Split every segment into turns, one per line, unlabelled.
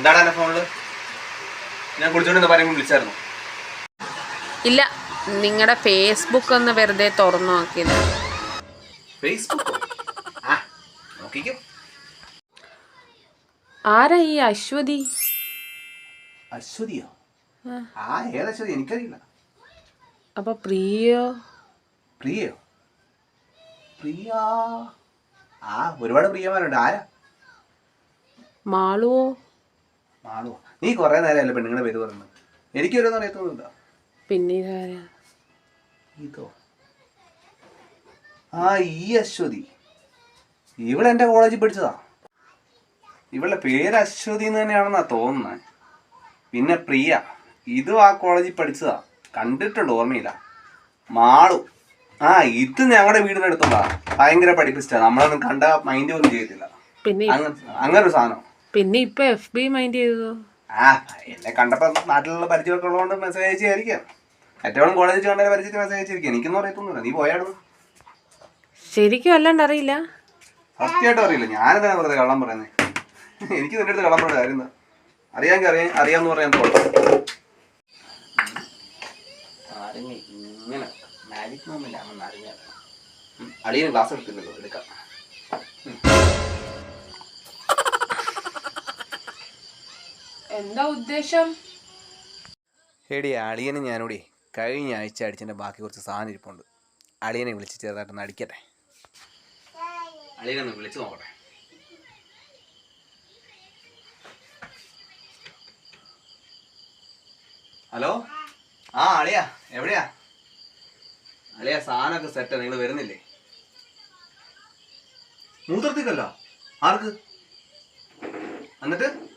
എന്താണ് എന്റെ ഫോണിൽ ഞാൻ കുളിച്ചോണ്ട് പറയുമ്പോൾ വിളിച്ചായിരുന്നു.
ഇല്ല നിങ്ങളുടെ ഫേസ്ബുക്ക് ഒന്ന് വെറുതെ തുറന്നു നോക്കിയത്.
ഫേസ്ബുക്ക് ആ നോക്കിക്കോ.
ആരാ ഈ അശ്വതി?
അശ്വതിയോ?
ആ.
എനിക്കറിയില്ല.
അപ്പൊ പ്രിയോ
പ്രിയോ പ്രിയ ആ ഒരുപാട് പ്രിയമാരുണ്ട് ആരാ?
മാളുവോ?
ആണോ നീ കുറെ നേരമല്ലേ പെണ്ണുങ്ങളെ പേര് പറയുന്നത്? എനിക്കൊരൊന്നും അറിയത്തൊന്നുമില്ല
പിന്നെ ഇതാരാ
ഇതോ. ആ ഈ അശ്വതി. ഇവളെന്റെ കോളേജിൽ പഠിച്ചതാ. ഇവളുടെ പേര് അശ്വതി എന്ന് തന്നെയാണെന്നാ തോന്നുന്നത് പിന്നെ പ്രിയ ഇതും ആ കോളേജിൽ പഠിച്ചതാ. കണ്ടിട്ടുണ്ട് ഓർമ്മയില്ല. മാളു. ആ ഇത് ഞങ്ങളുടെ വീടിനടുത്തുള്ള ഭയങ്കര പഠിപ്പിച്ചാ. നമ്മളൊന്നും കണ്ട മൈൻഡ് ഒന്നും ചെയ്യത്തില്ല.
പിന്നെ
അങ്ങനെ ഒരു സാധനം.
പിന്നെ ഇപ്പൊ എഫ് ബി മൈൻഡ് ചെയ്തോ
ആ എന്നെ കണ്ടപ്പോ നാട്ടിലുള്ള പരിചയമൊക്കെ ഉള്ളതുകൊണ്ട് മെസ്സേജ് അയച്ചായിരിക്കാം ഏറ്റവും കോളേജിൽ കണ്ട പരിചയത്തിൽ മെസ്സേജ് അയച്ചിരിക്കും എനിക്കൊന്നും അറിയത്തൊന്നുമില്ല. നീ പോയാടുന്നു
ശരിക്കും അല്ലാണ്ട് അറിയില്ല?
സത്യമായിട്ടും അറിയില്ല. ഞാനെന്താണ് വെറുതെ കള്ളം പറയുന്നത് എനിക്ക് നിന്റെ അടുത്ത് കള്ളം പറയുന്നത് കാര്യം എന്താ അറിയാമെങ്കിൽ അറിയാം അറിയാമെന്ന് പറയാൻ തോന്നുന്നു ഇങ്ങനെ മാജിക് അളിയന് ക്ലാസ് എടുത്തില്ലല്ലോ എടുക്കാം.
എന്താ ഉദ്ദേശം?
എടി അളിയന് ഞാനോടി കഴിഞ്ഞ ആഴ്ച അടിച്ചതിന്റെ ബാക്കി കുറച്ച് സാധനം ഇരിപ്പുണ്ട്. അളിയനെ വിളിച്ച് ചെറുതായിട്ടൊന്ന് അടിക്കട്ടെ. അളിയനെ വിളിച്ച് നോക്കട്ടെ. ഹലോ? ആ അളിയാ എവിടെയാ? അളിയാ സാധനമൊക്കെ സെറ്റാ നിങ്ങൾ വരുന്നില്ലേ? മൂത്രത്തിക്കല്ലോ? ആർക്ക്? എന്നിട്ട്?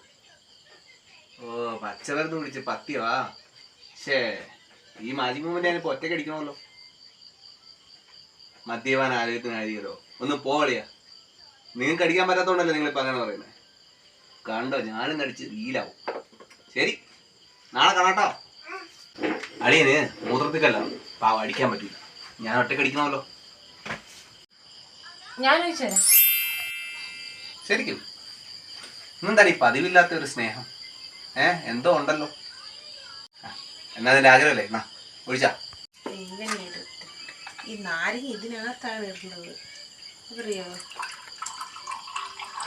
ഓ വിളിച്ച് പത്തിയവാ പക്ഷേ ഷേ ഈ മാജിക് മൂമെന്റ് ഞാനിപ്പോ ഒറ്റയ്ക്ക് അടിക്കണമല്ലോ. മദ്യപാൻ ആരോഗ്യത്തിന് ആയിരിക്കലോ ഒന്ന് പോളിയാ നിങ്ങൾക്ക് അടിക്കാൻ പറ്റാത്തോണ്ടല്ലേ നിങ്ങളിപ്പോ അങ്ങനെ പറയുന്നത് കണ്ടോ ഞാനും കടിച്ച് വീലാവും ശരി നാളെ കാണാട്ടോ. അളിയന് മൂത്രത്തിക്കല്ല. പാവ അടിക്കാൻ പറ്റില്ല ഞാൻ ഒറ്റയ്ക്ക് അടിക്കണമല്ലോ.
ഞാൻ
ശരിക്കും. ഈ പതിവില്ലാത്ത ഒരു സ്നേഹം? ഏ എന്തോ ഉണ്ടല്ലോ. എന്നാ അതിന്റെ ആഗ്രഹമല്ലേ? എന്നാ ഒഴിച്ചാ
ഈ നാരങ്ങ ഇതിനകത്താണ് ഇടുന്നത് അറിയോ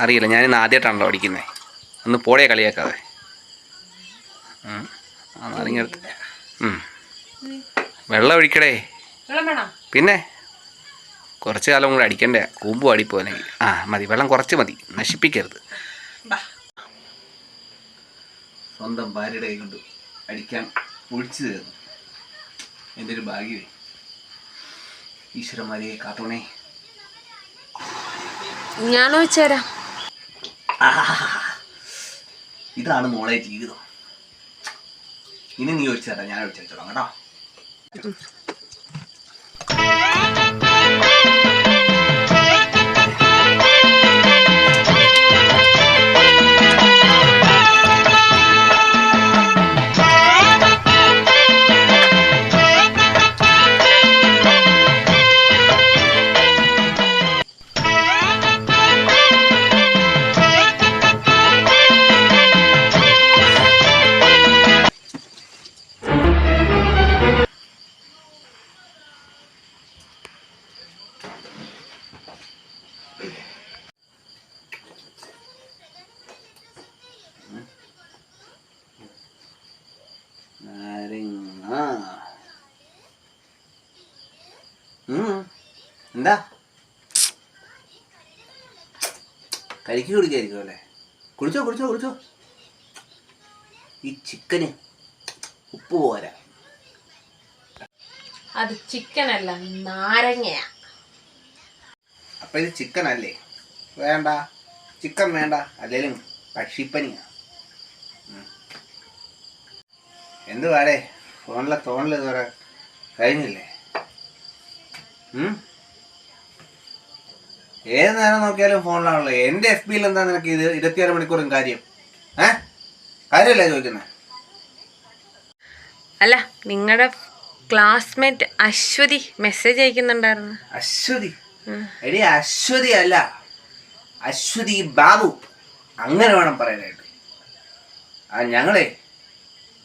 അറിയില്ല ഞാൻ ഇന്ന് ആദ്യമായിട്ടാണല്ലോ അടിക്കുന്നത് ഒന്ന് പോടേ കളിയാക്കാതെ. നാരങ്ങ എടുത്ത് വെള്ളം ഒഴിക്കടേ.
വെള്ളം വേണം?
പിന്നെ? കുറച്ച് കാലം കൂടെ അടിക്കണ്ടേ? കൂമ്പ് അടിപ്പോനെങ്കിൽ ആ മതി. വെള്ളം കുറച്ച് മതി. നശിപ്പിക്കരുത്.
ബാ.
സ്വന്തം ഭാര്യയുടെ കൈ കൊണ്ട് അടിക്കാൻ ഒഴിച്ചു തരുന്നു. എന്റെ ഒരു ഭാഗ്യമേ. ഈശ്വരന്മാരെ കാത്തോണേ.
ഞാൻ ചോദിച്ചുതരാം
ഇതാണ് മോളെ ജീവിതം. ഇനി നീ ഒഴിച്ചു തരാം. ഞാൻ ഒഴിച്ചു വെച്ചോളാം കേട്ടോ. എന്താ? കരിക്ക് കുടിക്കായിരിക്കും അല്ലേ? കുടിച്ചോ കുടിച്ചോ കുടിച്ചോ. ഈ ചിക്കന് ഉപ്പ് പോരാ.
അത് ചിക്കനല്ല നാരങ്ങയാ.
അപ്പൊ ഇത് ചിക്കൻ അല്ലേ വേണ്ട. ചിക്കൻ വേണ്ട. അല്ലെങ്കിലും പക്ഷിപ്പനിയാ. എന്ത് പാടേ ഫോണിലെ തോണിൽ ഇതുവരെ കഴിഞ്ഞില്ലേ? ഏത് നേരം നോക്കിയാലും ഫോണിലാണല്ലോ. എന്റെ എഫ് ബിയിൽ എന്താ നിനക്ക് ഇത് ഇരുപത്തിയാറ് മണിക്കൂറും കാര്യം? ഏ? കാര്യമല്ലേ ചോദിക്കുന്നത്
അല്ല നിങ്ങളുടെ ക്ലാസ്മേറ്റ് അശ്വതി മെസ്സേജ് അയക്കുന്നുണ്ടായിരുന്നു.
അശ്വതി. എടി അശ്വതി അല്ല. അശ്വതി ബാബു. അങ്ങനെ വേണം പറയാനായിട്ട്. ആ ഞങ്ങളെ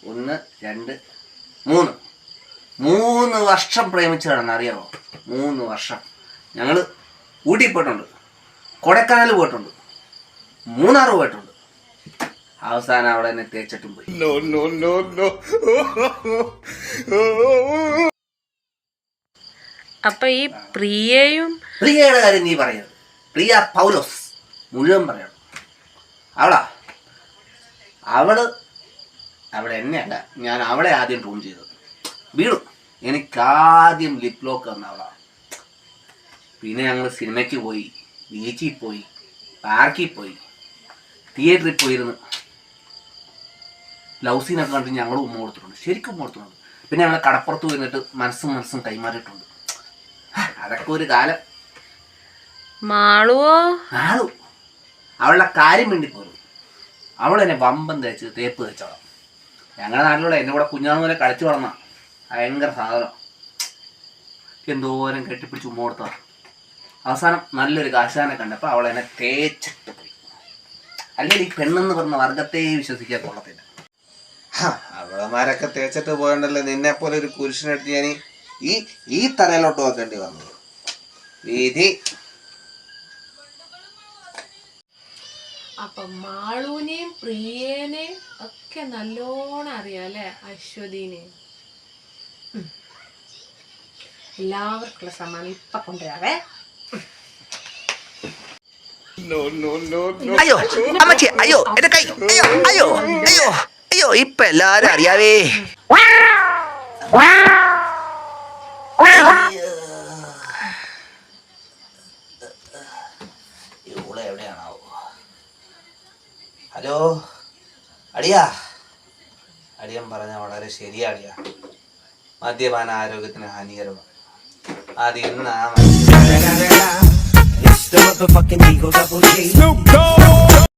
ഒന്ന് രണ്ട് മൂന്ന്. മൂന്ന് വർഷം പ്രേമിച്ചതാണെന്ന് അറിയാമോ മൂന്ന് വർഷം. ഞങ്ങൾ ഊട്ടി പോയിട്ടുണ്ട്. കൊടൈക്കനാൽ പോയിട്ടുണ്ട്. മൂന്നാർ പോയിട്ടുണ്ട്. അവസാനം അവിടെ തന്നെ തേച്ചിട്ടും പോയി.
അപ്പൊ ഈ പ്രിയയും
പ്രിയയുടെ കാര്യം നീ പറയുന്നത് പ്രിയ പൗലോസ് മുഴുവൻ പറയണം. അവളാ. അവൾ അവിടെ എന്നെയല്ല ഞാൻ അവളെ ആദ്യം ട്യൂൺ ചെയ്തത്. വീണു. എനിക്കാദ്യം ലിപ് ലോക്ക് തന്ന അവളാണ് പിന്നെ ഞങ്ങൾ സിനിമയ്ക്ക് പോയി ബീച്ചിൽ പോയി പാർക്കിൽ പോയി തിയേറ്ററിൽ പോയിരുന്നു. ലവ് സീനൊക്കെ കണ്ടിട്ട് ഞങ്ങൾ ഉമ്മ കൊടുത്തിട്ടുണ്ട്. ശരിക്കും ഉമ്മ കൊടുത്തിട്ടുണ്ട്. പിന്നെ ഞങ്ങൾ കടപ്പുറത്ത് പോയിരുന്നിട്ട് മനസ്സും മനസ്സും കൈമാറിയിട്ടുണ്ട്. അതൊക്കെ ഒരു കാലം.
മാളുവോ
മാളു. അവളുടെ കാര്യം വേണ്ടി പോലും അവൾ എന്നെ വമ്പം തേച്ച് തേപ്പ് തേച്ചോളാം ഞങ്ങളുടെ നാട്ടിലുള്ള എന്നെ കൂടെ കുഞ്ഞാൾ പോലെ കളിച്ചു വളർന്ന ഭയങ്കര സാധനം. എന്തോരം കെട്ടിപ്പിടിച്ച് ഉമ്മ കൊടുത്ത അവസാനം നല്ലൊരു കാശാനെ കണ്ടപ്പോൾ അവൾ എന്നെ തേച്ചിട്ട് പോയി. അല്ലെങ്കിൽ ഈ പെണ്ണെന്ന് പറഞ്ഞ വർഗത്തെ വിശ്വസിക്കാൻ കൊള്ളത്തില്ല. അവളമാരൊക്കെ തേച്ചിട്ട് പോയണ്ടല്ലോ. നിന്നെ പോലെ ഒരു പുരുഷനെടുത്ത് ഞാൻ ഈ ഈ തലയിലോട്ട് വെക്കേണ്ടി വന്നത് വിധി
അപ്പൊ മാളൂനെയും പ്രിയേനെയും ഒക്കെ നല്ലോണം അറിയാം അല്ലെ? അശ്വതീനെ ഉം. എല്ലാവർക്കുള്ള സമ്മാനം ഇപ്പൊ കൊണ്ടുവരാവേ.
അയ്യോ അമ്മച്ചി അയ്യോ എന്റെ കൈ അയ്യോ അയ്യോ അയ്യോ അയ്യോ ഇപ്പൊ എല്ലാരും അറിയാവേ
ഇവിടെ എവിടെയാണാവോ ഹലോ അടിയാ അടിയൻ പറഞ്ഞ വളരെ ശരിയാ അടിയ മദ്യപാന ആരോഗ്യത്തിന് ഹാനികരമാണ് അത് ഇന്ന് ആ
the motherfucking Eagle Double G.